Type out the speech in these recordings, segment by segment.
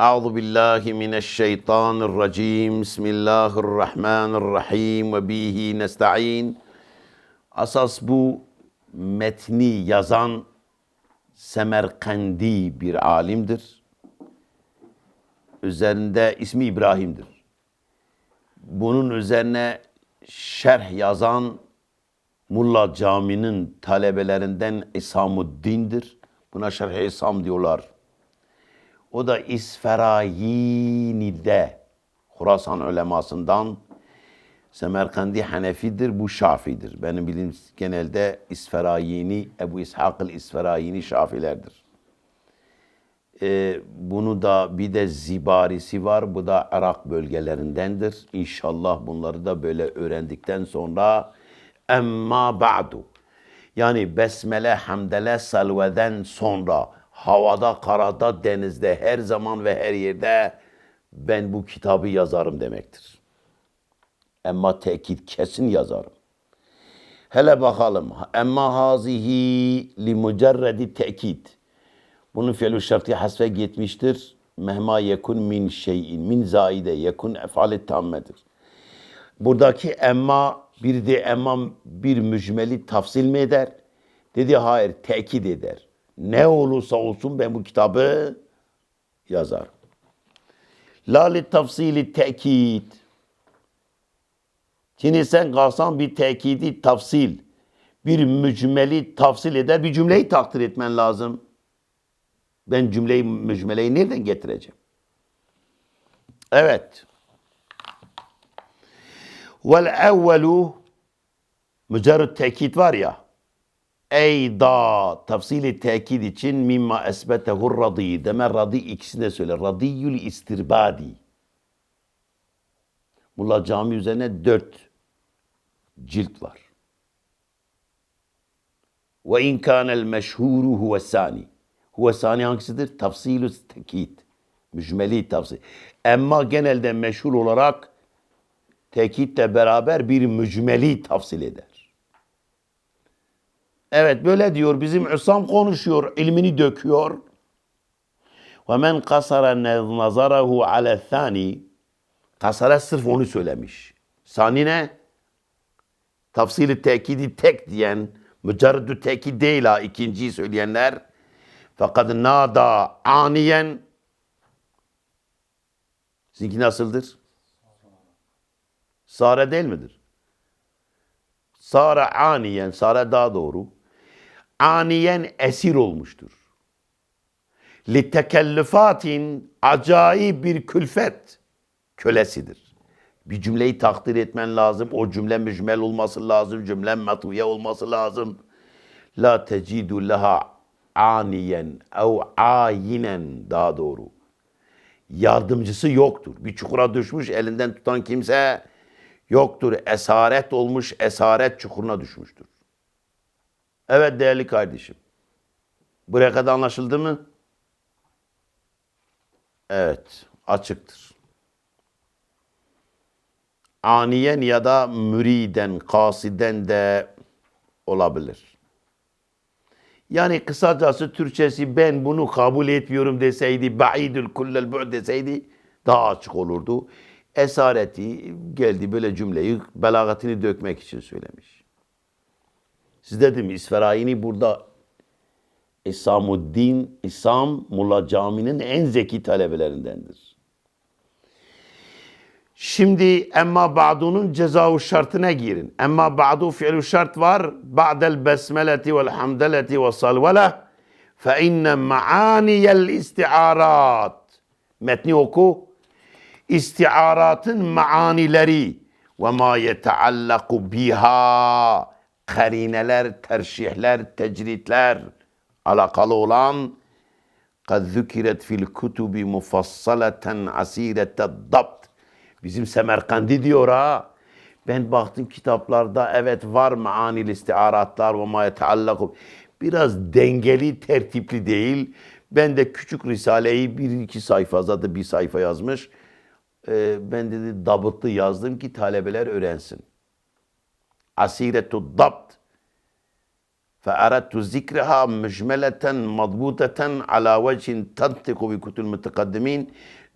Euzu billahi mineşşeytanirracim. Bismillahirrahmanirrahim ve bihi nestaîn. Asas bu metni yazan Semerkandi bir alimdir. Üzerinde ismi İbrahim'dir. Bunun üzerine şerh yazan Mulla Cami'nin talebelerinden İsamuddin'dir. Buna şerh-i İsam diyorlar. O da İsferayini'de Horasan ulemasından Semerkandi Hanefidir, bu Şafi'dir. Benim bildiğim genelde İsferayini, Ebu İshak İsferayini Şafilerdir. Ee, bunu da bir de Zibarisi var. Bu da Irak bölgelerindendir. İnşallah bunları da böyle öğrendikten sonra emma ba'du yani besmele, hamdele, salveden sonra havada, karada, denizde, her zaman ve her yerde ben bu kitabı yazarım demektir. Emma tekit kesin yazarım. Hele bakalım. Emma hazihi li mücerredi tekit. Bunun fiilü şartı hasfe gitmiştir. Mehma yekun min şeyin. Min zaide yekun efali tammedir. Buradaki emma bir de emma bir mücmeli tafsil mi eder? Dedi hayır tekit eder. Ne olursa olsun ben bu kitabı yazarım. La li tafsili tekit. Şimdi sen kalsan bir tekidi tafsil, bir mücmeli tafsil eder, bir cümleyi takdir etmen lazım. Ben cümleyi, mücmeleyi nereden getireceğim? Evet. Vel evvelu mücerrüt tekit var ya. Ey da tafsili tekit için mimma esbetehu radi deme radi ikisini de söyle. Radiyül istirbadi. Mulla Cami üzerine dört cilt var. Ve in kânel meşhuru huve sani. Huve sani hangisidir? Tafsilü tekit. Mücmeli tafsil. Ama genelde meşhur olarak tekitle beraber bir mücmeli tafsil eder. Evet böyle diyor bizim Üsam konuşuyor, ilmini döküyor. Ve men kasara nazarahu ala thani kasara sırf onu söylemiş. Sani ne? Tafsili tekidi tek diyen, mücerredü tekid değil ha ikinciyi söyleyenler. Fakat nada aniyen Sizinki nasıldır? Sare değil midir? Sare aniyen, sare daha doğru. Aniyen esir olmuştur. Litekellüfatin acayip bir külfet kölesidir. Bir cümleyi takdir etmen lazım. O cümle mücmel olması lazım. Cümle matviye olması lazım. La tecidu leha aniyen ev ayinen daha doğru. Yardımcısı yoktur. Bir çukura düşmüş elinden tutan kimse yoktur. Esaret olmuş, esaret çukuruna düşmüştür. Evet değerli kardeşim. Buraya kadar anlaşıldı mı? Evet, açıktır. Aniyen ya da müriden, kasiden de olabilir. Yani kısacası Türkçesi ben bunu kabul etmiyorum deseydi, ba'idül kullel bu'd deseydi daha açık olurdu. Esareti geldi böyle cümleyi belagatini dökmek için söylemiş. Siz dedim İsferayini burada İsamuddin, İsam Mulla Cami'nin en zeki talebelerindendir. Şimdi emma ba'dunun cezavu şartına girin. Emma ba'du fi'lu şart var. Ba'del besmeleti vel hamdeleti ve salvele fe inne ma'aniyel istiarat. Metni oku. İstiaratın maanileri ve ma yeteallaku biha karineler, terşihler, tecritler alakalı olan kad zükiret fil kutubi mufassaleten asirete dabt Bizim Semerkandi diyor ha. Ben baktım kitaplarda evet var maanil istiaratlar ve ma yeteallaku. Biraz dengeli, tertipli değil. Ben de küçük Risale'yi bir iki sayfa zaten bir sayfa yazmış. Ben dedi dabıtlı yazdım ki talebeler öğrensin Asiretu dabt. فأردت ذكرها مجملة مضبوطة على وجه تنطق بكتب المتقدمين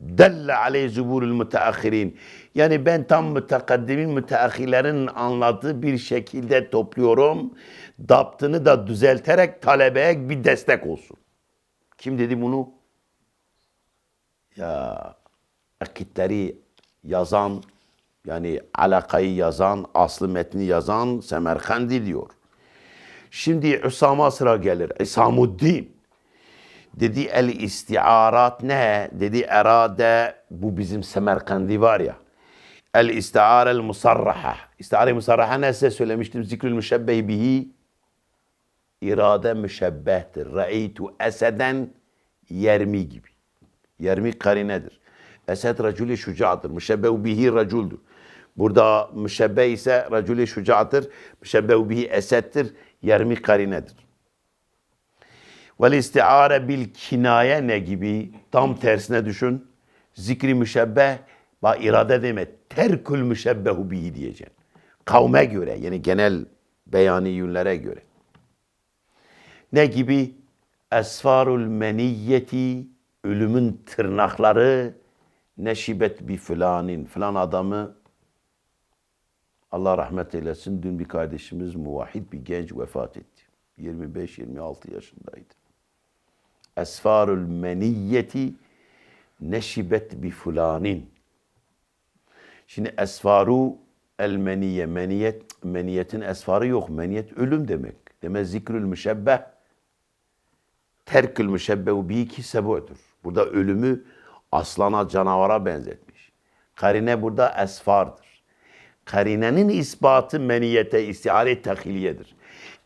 دل عليه زبور المتأخرين. Yani ben tam mütekaddimin, müteahhilerin anladığı bir şekilde topluyorum. Daptını da düzelterek talebeye bir destek olsun. Kim dedi bunu? Ya akitleri yazan yani alakayı yazan, aslı metni yazan Semerkandi diyor. Şimdi Üsam'a sıra gelir. İsamuddin. Dedi el istiarat ne? Dedi erade bu bizim Semerkandi var ya. El istiarel musarraha. İstiare musarraha ne size söylemiştim. Zikrül müşebbeh bihi. İrade müşebbehtir. Re'eytu eseden yermi gibi. Yermi karinedir. Esed raculi şucadır. Müşebbehu bihi raculdur. Burada müşebbeh ise raculi şucadır. Müşebbehu bihi eseddir. Yermi karinedir. Vel istiare bil kinaye ne gibi? Tam tersine düşün. Zikri müşebbeh ba irade deme. Terkül müşebbehu bihi diyeceksin. Kavme göre yani genel beyani yünlere göre. Ne gibi? Esfarul meniyyeti ölümün tırnakları neşibet bir filanin filan adamı Allah rahmet eylesin dün bir kardeşimiz muvahhid bir genç vefat etti. 25-26 yaşındaydı. Esfarul meniyyeti neşibet bi fulanin. Şimdi esfaru el meniyye. Meniyet, meniyetin esfarı yok. Meniyet ölüm demek. Demek zikrül müşebbeh terkül müşebbehu bi ki sebu'dur. Burada ölümü aslana, canavara benzetmiş. Karine burada esfardır. Karinenin ispatı meniyete, istiare tehiliyedir.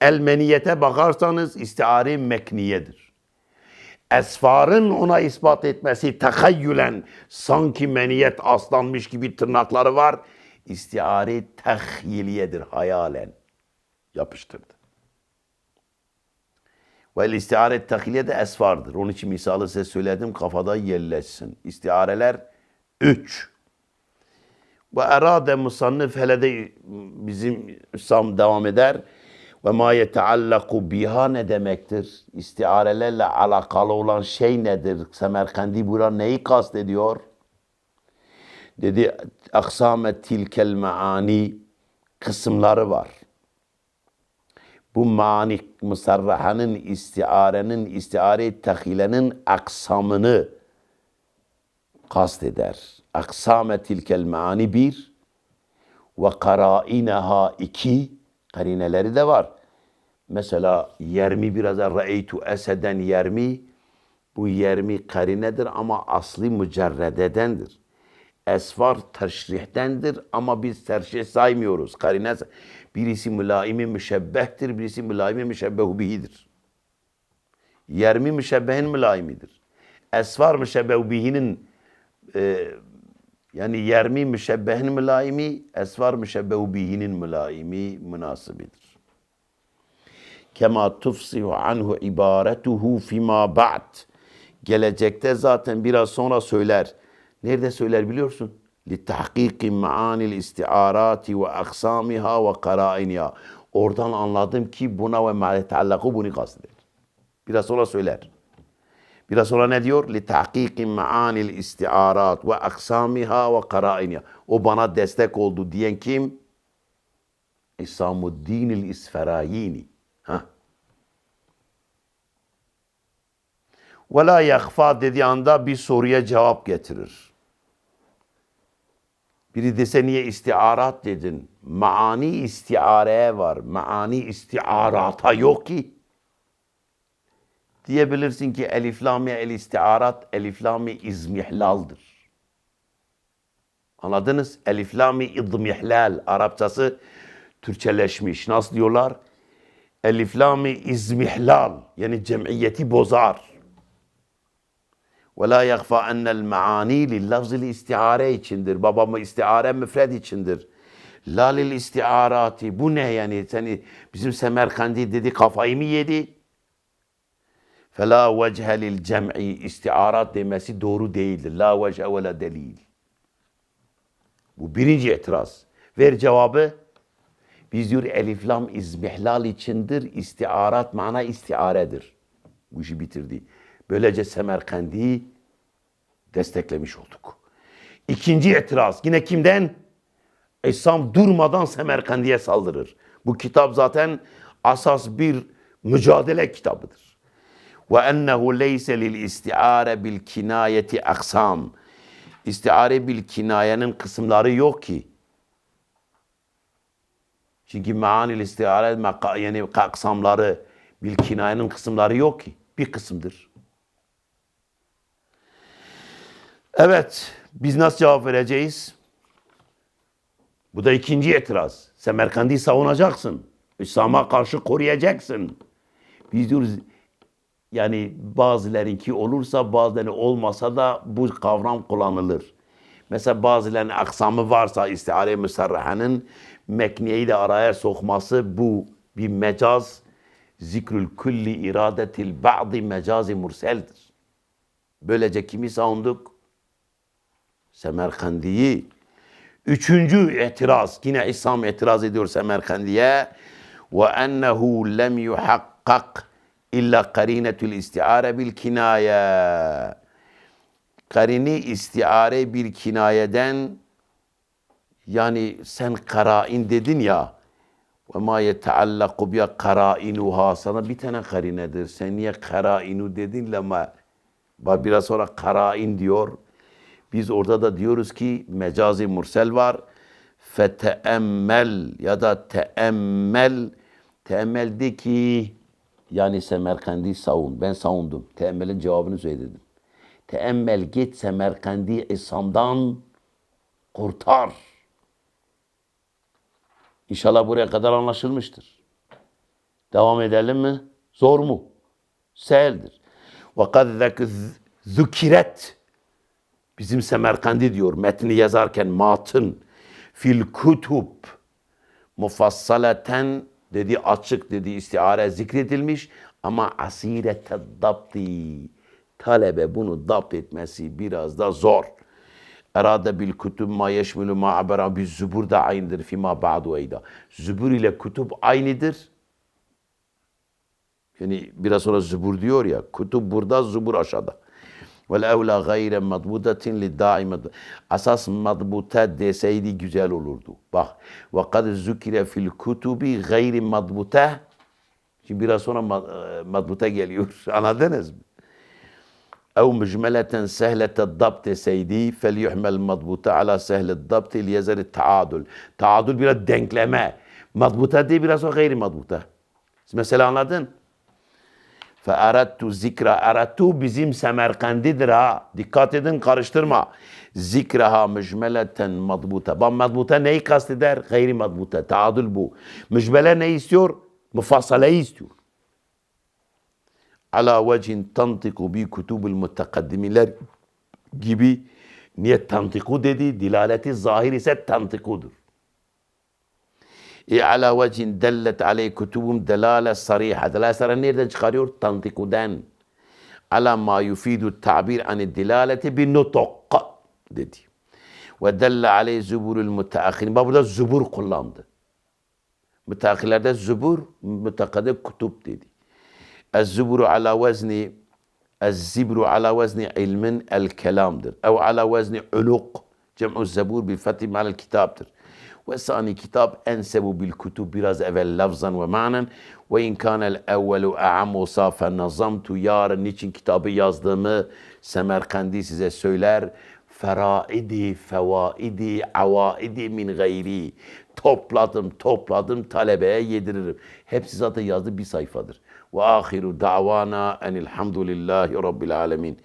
El meniyete bakarsanız istiare mekniyedir. Esfarın ona ispat etmesi tekayyülen sanki meniyet aslanmış gibi tırnakları var. İstiare tehyiliyedir hayalen. Yapıştırdı. Ve istiare takliye de esfardır. Onun için misalı size söyledim kafada yerleşsin. İstiareler üç. Ve erade musannif hele de bizim Üssam devam eder. Ve ma yeteallaku biha ne demektir? İstiarelerle alakalı olan şey nedir? Semerkandi burada neyi kastediyor? Dedi aksame tilkel maani kısımları var bu mani musarrahanın istiarenin istiare tahilenin aksamını kasteder. Aksame tilkel mani bir ve karaineha iki karineleri de var. Mesela yermi biraz ra'eytu eseden yermi bu yermi karinedir ama asli mücerrededendir. Esvar terşrihtendir ama biz terşih saymıyoruz. Karine birisi mülaimi müşebbehtir, birisi mülaimi müşebbehu bihidir. Yermi müşebbehin mülaimidir. Esvar müşebbehu bihinin e, yani yermi müşebbehin mülaimi, esvar müşebbehu bihinin mülaimi münasibidir. Kema tufsihu anhu ibaretuhu fima ba'd. Gelecekte zaten biraz sonra söyler. Nerede söyler biliyorsun? لِتَحْقِيقِ مَعَانِ الْاِسْتِعَارَاتِ وَاَقْسَامِهَا وَقَرَائِنِهَا Oradan anladım ki buna ve ma'letallakı bunu kasteder. Biraz sonra söyler. Biraz sonra ne diyor? لِتَحْقِيقِ مَعَانِ الْاِسْتِعَارَاتِ وَاَقْسَامِهَا وَقَرَائِنِهَا O bana destek oldu diyen kim? İsamuddin el-İsferayini. Ha. Ve la yakfa dediği anda bir soruya cevap getirir. Biri dese niye istiarat dedin? Maani istiareye var. Maani istiarata yok ki. Diyebilirsin ki eliflami el istiarat, eliflami izmihlaldır. Anladınız? Eliflami izmihlal. Arapçası Türkçeleşmiş. Nasıl diyorlar? Eliflami izmihlal. Yani cemiyeti bozar. Ve la yakfa ennel maani lil lafzil istiare içindir. Babamı istiare müfred içindir. La lil istiarati. Bu ne yani? Seni bizim Semerkandi dedi kafayı mı yedi? Vece lil cem'i istiarat demesi doğru değildir. La vece ve la delil. Bu birinci itiraz. Ver cevabı. Biz diyor elif lam izmihlal içindir. İstiarat mana istiaredir. Bu işi bitirdi. Böylece Semerkand'i desteklemiş olduk. İkinci itiraz yine kimden? İslam durmadan Semerkand'e saldırır. Bu kitap zaten asas bir mücadele kitabıdır. Ve ennehu leyse lil istiare bil kinayeti aksam. İstiare bil kinayenin kısımları yok ki. Çünkü meanil istiare yani aksamları bil kinayenin kısımları yok ki. Bir kısımdır. Evet, biz nasıl cevap vereceğiz? Bu da ikinci itiraz. Semerkand'i savunacaksın. İslam'a karşı koruyacaksın. Biz diyoruz yani bazılarınki olursa bazıları olmasa da bu kavram kullanılır. Mesela bazılarının aksamı varsa istihare müserrahanın mekniyeyi de araya sokması bu bir mecaz zikrül külli iradetil ba'di mecazi murseldir. Böylece kimi savunduk? Semerkandi'yi. Üçüncü itiraz, yine İslam itiraz ediyor Semerkandi'ye. Ve ennehu lem yuhakkak illa karinetül istiare bil kinaye. Karini istiare bir kinayeden yani sen karain dedin ya ve ma yeteallaku bi karainuha sana bir tane karinedir. Sen niye karainu dedin lama Bak biraz sonra karain diyor. Biz orada da diyoruz ki mecazi mursel var. Feteemmel ya da teemmel. Teemmel de ki yani Semerkandi savun. Ben savundum. Teemmelin cevabını söyledim. Teemmel git Semerkandi İslam'dan kurtar. İnşallah buraya kadar anlaşılmıştır. Devam edelim mi? Zor mu? Seheldir. Kad zükiret bizim Semerkandi diyor metni yazarken matın fil kutub mufassaleten dedi açık dedi istiare zikredilmiş ama asirete dabti talebe bunu dapt etmesi biraz da zor. Erade bil kutub ma yeşmülü ma abera bir zübur da aynıdır fima ba'du eyda. Zübur ile kutub aynıdır. Yani biraz sonra zübur diyor ya. Kutub burada, zübur aşağıda. Vel evla gayre madbudatin li da'i Asas madbuta deseydi güzel olurdu. Bak. Ve kad zükire fil kutubi gayri madbuta. Şimdi biraz sonra mad- e, madbuta geliyor. Anladınız mı? أو مجملة سهلة الضبط deseydi فليحمل مضبوطة على سهل الضبط ليزر التعادل. Taadül biraz denkleme. Madbuta değil biraz o gayri madbuta. Mesela anladın? Fe erettu zikra. Erettu bizim Semerkand'idir ha. Dikkat edin karıştırma. Zikraha mücmeleten madbuta. Ben madbuta neyi kasteder? Gayri madbuta. Taadül bu. Mücmele ne istiyor? Mufassaleyi istiyor. Ala vecin tantiku bi kutubul mutakaddimiler gibi niye tantiku dedi? Dilaleti zahir ise tantikudur. على وجه دلت عليه كتبهم دلالة صريحة. دلالة صريحة دنش قريور تنطق دن. على ما يفيد التعبير عن الدلالة بالنطق دي ودل عليه زبور المتأخرين. ما بدأ زبور قلاندة متأخر ده زبور متقد كتب دي الزبور على وزن الزبر على وزن علم الكلام در أو على وزن علوق جمع الزبور بالفتح مع الكتاب در Ve sani kitap ensebu bil kutub biraz evvel lafzan ve manen. Ve in kanel evvelu a'amu safen nazamtu yarın niçin kitabı yazdığımı Semerkandi size söyler. Feraidi, fevaidi, avaidi min gayri. Topladım, topladım, talebeye yediririm. Hepsi zaten yazdı bir sayfadır. Ve ahiru davana enilhamdülillahi rabbil alemin.